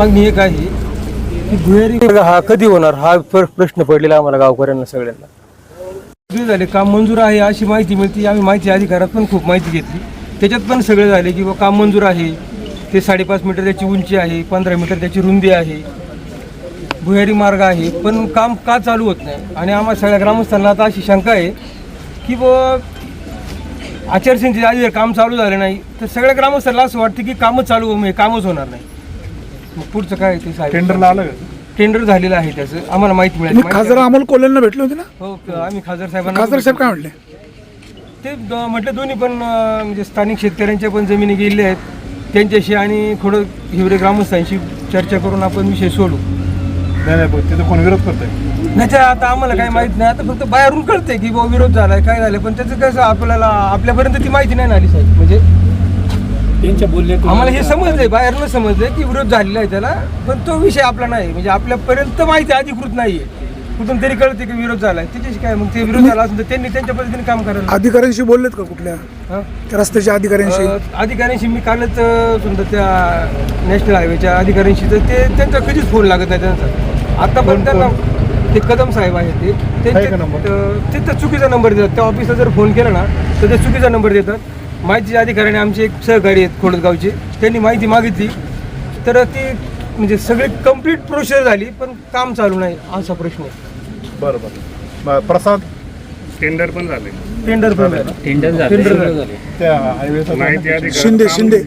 मागणी एक आहे की दुहेरी वर्ग हा कधी होणार हा प्र- प्रश्न पडलेला आम्हाला गावकऱ्यांना सगळ्यांना. किती झाले काम मंजूर आहे अशी माहिती मिळते. आम्ही माहिती अधिकारात पण खूप माहिती घेतली. त्याच्यात पण सगळे झाले की बुवा काम मंजूर आहे. ते साडेपाच मीटर त्याची उंची आहे पंधरा मीटर त्याची रुंदी आहे. भुयारी मार्ग आहे. पण काम का चालू होत नाही? आणि आम्हाला सगळ्या ग्रामस्थांना आता अशी शंका आहे की बुवा आचारसंहितेच्या आधी जर काम चालू झालं नाही तर सगळ्या ग्रामस्थांना असं वाटतं की कामच चालू म्हणजे कामच होणार नाही. मग पुढचं काय ते साहेब? टेंडरला आलं का? टेंडर झालेलं आहे त्याचं. आम्हाला माहिती मिळाली. खासदार अमोल कोल्हेंना भेटले होते ना? हो क- आम्ही खासदार साहेबांना खासदार साहेब काय म्हटले? ते द- म्हटलं दोन्ही पण अं, म्हणजे स्थानिक शेतकऱ्यांच्या पण जमिनी गेलेल्या आहेत. त्यांच्याशी आणि थोडं हिवरे ग्रामस्थांशी चर्चा करून आपण विषय सोडू. नाही नाही पण तिथं कोण विरोध करतंय? नाही आता आम्हाला काही माहीत नाही. आता फक्त बाहेरून कळतंय की बाबा विरोध झालाय काय झालं पण त्याचं कसं आपल्याला आपल्यापर्यंत ती माहिती नाही ना आली साहेब. म्हणजे त्यांच्या बोलण्यातून आम्हाला हे समजलंय बाहेरनं समजलंय की विरोध झालेला आहे त्याला पण तो विषय आपला नाही. म्हणजे आपल्यापर्यंत माहिती अधिकृत नाहीये. कुठून तरी कळते की विरोध झालाय. त्याच्याशी काय मग ते विरोध झाला असेल तर त्यांनी त्यांच्या पद्धतीने काम करायला अधिकाऱ्यांशी बोललेत का कुठल्या? हा? त्या रस्त्याच्या अधिकाऱ्यांशी? अ, अधिकाऱ्यांशी मी कालच अ, समजा त्या नॅशनल हायवेच्या अधिकाऱ्यांशी तर ते त्यांचा कधीच फोन लागत नाही त्यांचा. आता पण त्यांना ते कदम साहेब आहेत ते. आहे का? अ, ते तर चुकीचा नंबर देतात. त्या ऑफिसला जर फोन केला ना तर ते चुकीचा नंबर देतात. माहिती अधिकाऱ्याने आमचे एक सहकारी आहेत खोडदगावचे त्यांनी माहिती मागितली. तर ती म्हणजे सगळी कंप्लीट प्रोसेस झाली पण काम चालू नाही असा प्रश्न आहे. बरं बरं ब- प्रसाद? टेंडर पण झाले. टेंडर पण झालं. टेंडर टेंडर झाले. झाले. माहिती अधिकार शिंदे शिंदे.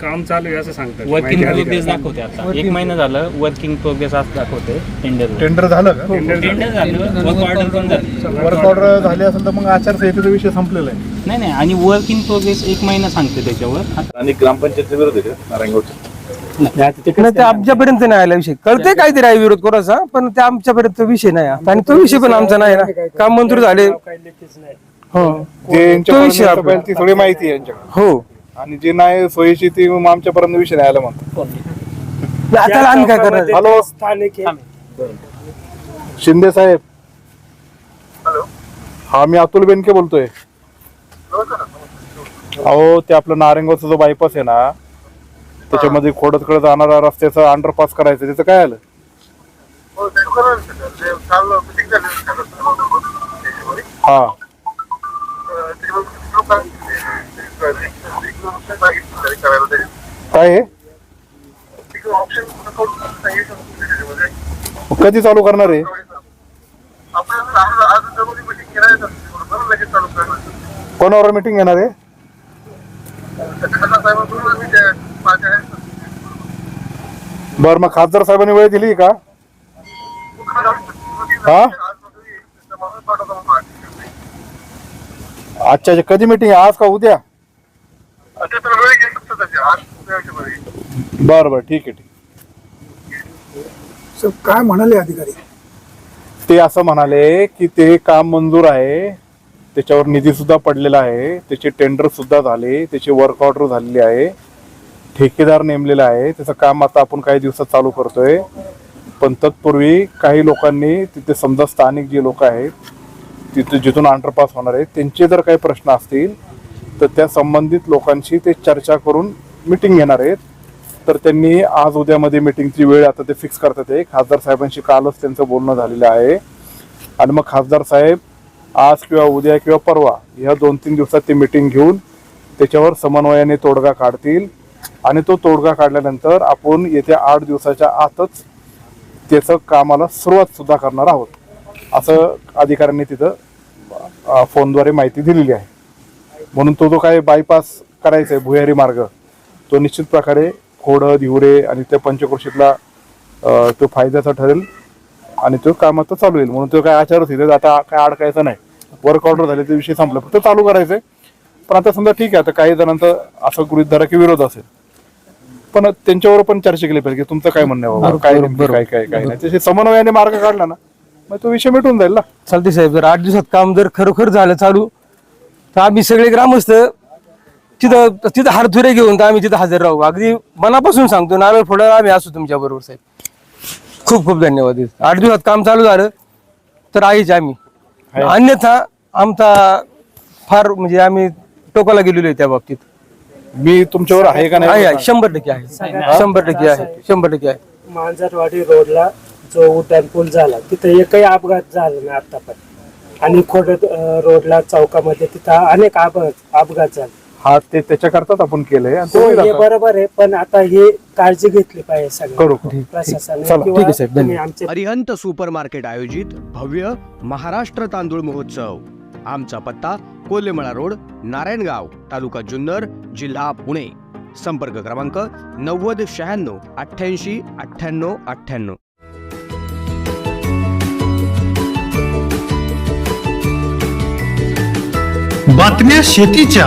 काम चालू आहे असं सांगतात. वर्किंग माहिती प्रोग्रेस अधिकार. दाखवते आता. एक महिना झालं वर्किंग प्रोग्रेस असं दाखवते टेंडर टेंडर झालं का? टेंडर झालं. टेंडर झालं वर्क ऑर्डर पण झाली. वर्क ऑर्डर झाली असेल तर मग आचारसंहितेचा विषय संपलेला आहे. नाही नाही आणि वर्किंग प्रोग्रेस एक महिना सांगते त्याच्यावर. आणि ग्रामपंचायतचा विरोध आहे का? नारायणगावचा नाही ते आमच्यापर्यंत नाही आला विषय. कळते काहीतरी आहे विरोध कोणाचा पण ते आमच्यापर्यंत विषय नाही. आता. आणि तो विषय पण आमचा नाही ना. काम मंजूर झाले. हो. विषय आपला. सगळी माहिती आहे यांच्याकडे. हो. आणि जे नाही सोयीची ती मग आमच्यापर्यंत विषय नाही आला म्हणतो आता आम्ही काय करणार? हॅलो? शिंदे साहेब. हा मी अतुल बेनके बोलतोय. अहो ते आपलं नारायणगावचा जो बायपास आहे ना त्याच्यामध्ये खोडतकडे जाणारा रस्त्याचं अंडरपास करायचं त्याचं काय आलं? हा काय आहे कधी चालू करणार आहे? कोणावर मीटिंग घेणार आहे? बर मग खासदार साहेबांनी वेळ दिली का? हा? अच्छा अच्छा कधी मीटिंग आहे? आज का उद्या? बर बर ठीक आहे ठीक सर, काय म्हणाले अधिकारी? ते असं म्हणाले की ते काम मंजूर आहे त्याच्यावर निधी सुद्धा पडलेला आहे त्याचे टेंडर सुद्धा झाले त्याची वर्क ऑर्डर झालेली आहे ठेकेदार नेमलेला आहे त्याचं काम आता आपण काही दिवसात चालू करतोय. पण तत्पूर्वी काही लोकांनी तिथे समजा स्थानिक जे लोक आहेत तिथे जिथून अंडरपास होणार आहेत त्यांचे जर काही प्रश्न असतील तर त्या संबंधित लोकांशी ते चर्चा करून मिटिंग घेणार आहेत. तर त्यांनी आज उद्यामध्ये मिटिंगची वेळ आता ते फिक्स करतात आहे खासदार साहेबांशी कालच त्यांचं बोलणं झालेलं आहे. आणि मग खासदार साहेब आज किंवा उद्या किंवा परवा ह्या दोन तीन दिवसात ते मिटिंग घेऊन त्याच्यावर समन्वयाने तोडगा काढतील. आणि तो तोडगा काढल्यानंतर आपण येत्या आठ दिवसाच्या आतच त्याचं कामाला सुरुवात सुद्धा करणार आहोत. असं अधिकाऱ्यांनी तिथं फोनद्वारे माहिती दिलेली आहे. म्हणून तो जो काय बायपास करायचा आहे भुयारी मार्ग तो निश्चित प्रकारे खोड दिवरे आणि त्या पंचक्रोशीतला तो फायद्याचा ठरेल आणि तो काम आता चालू होईल म्हणून तो काय आचारसंहितेत आता काय अडकायचा नाही. वर्क ऑर्डर झाले ते विषय संपला. फक्त चालू करायचंय. पण आता समजा ठीक आहे. आता काही जणांचा असं गृहित धरा की विरोध असेल. पण त्यांच्यावर पण चर्चा केली पाहिजे की तुमचं काय म्हणणं आहे काय काय काय काय नाही. त्याचे समन्वयाने मार्ग काढला ना मग तो विषय मिटून जाईल ना. चालते साहेब. जर आठ दिवसात काम जर खरोखर झालं चालू तर आम्ही सगळे ग्रामस्थ तिथं तिथं हारथुरे घेऊन तर आम्ही तिथं हजर राहू. अगदी मनापासून सांगतो नारळ फोडायला आम्ही असू तुमच्या बरोबर साहेब. खूप खूप धन्यवाद. आठ दिवसात काम चालू झालं तर आहेच आम्ही. अन्यथा आमचा फार म्हणजे आम्ही टोकाला गेलेलो आहे त्या बाबतीत. मी तुमच्यावर आहे का आहे नाही? आहे शंभर टक्के आहे. शंभर टक्के आहे. शंभर टक्के आहे. मांजरवाडी रोडला जो उड्डाण पूल झाला तिथे एकही अपघात झाला नाही आतापर्यंत. आणि खोडद अं, रोडला चौकामध्ये तिथं अनेक अपघात अपघात झाले. हा ते त्याच्याकरताच आपण केलंय आणि हो तो हे आता बरोबर आहे पण आता हे काळजी घेतली पाहिजे सगळं करू करू. प्रशासनाने चला, ठीक आहे साहेब, तुम्ही धन्यवाद. आमचे अरिहंत सुपर मार्केट आयोजित भव्य महाराष्ट्र तांदूळ महोत्सव. आमचा पत्ता कोल्हेमळा रोड नारायणगाव तालुका जुन्नर जिल्हा पुणे. संपर्क क्रमांक नव्वद शहाण्णव अठ्ठ्याऐंशी अठ्ठ्याण्णव अठ्ठ्याण्णव. बातम्या शेतीच्या.